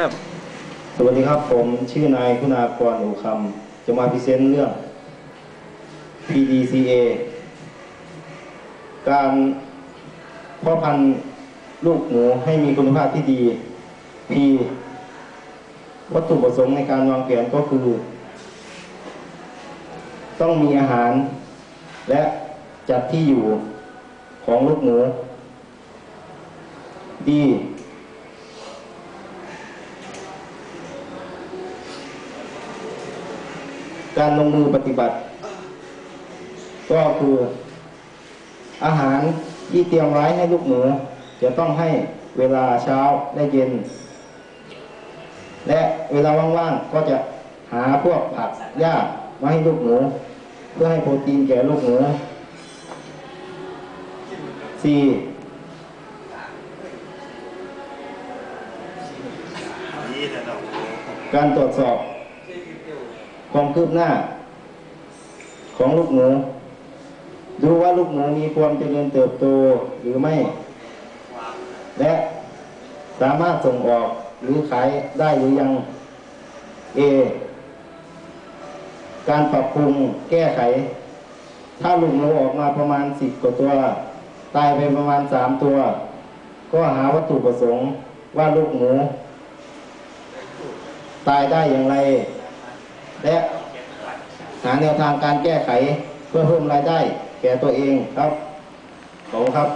ริ่มสวัสดีครับผมชื่อนายคุณากรอูคำจะมาพรีเซนต์เรื่อง PDCA การเพาะพันธุ์ลูกหมูให้มีคุณภาพที่ดี P วัตถุประสงค์ในการวางแผนก็คือ ต้องมีอาหาร และจัดที่อยู่ของลูกหมูดี การลงมือปฏิบัติ ก็คืออาหารที่เตรียมไว้ให้ลูกหมูจะต้องให้เวลาเช้าและเย็น และเวลาว่างๆก็จะหาพวกผักหญ้ามาให้ลูกหมูเพื่อให้โปรตีนแก่ลูกหมู 4. การตรวจสอบ ความคืบหน้า ของลูกหมูดูว่าลูกหมูมีความเจริญเติบโตหรือไม่ และสามารถส่งออกหรือขายได้หรือยัง A การปรับปรุงแก้ไข ถ้าลูกหมูออกมาประมาณสิบกว่าตัว ตายไปประมาณสามตัว ก็หาวัตถุประสงค์ว่าลูกหมูตายได้อย่างไร และหาแนวทางการแก้ไขเพื่อเพิ่มรายได้แก่ตัวเองครับขอบคุณครับ